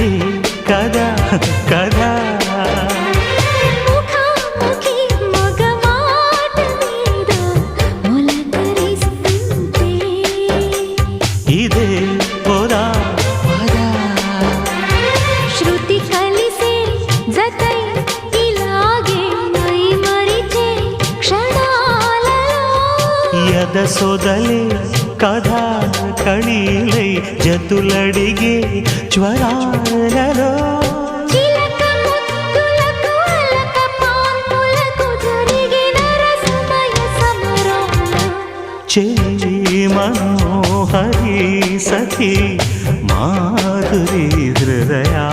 ముఖాముఖి కదా కదా. ఇదే పోరా శృతి కలిసే జతై ఇలాగే నై మరిచే క్షణాల యద సోదలే కథ కళీలై జతులడిగే జ్వరా ചേരി മനോഹരി സഖി മാധുരി ഹൃദയാ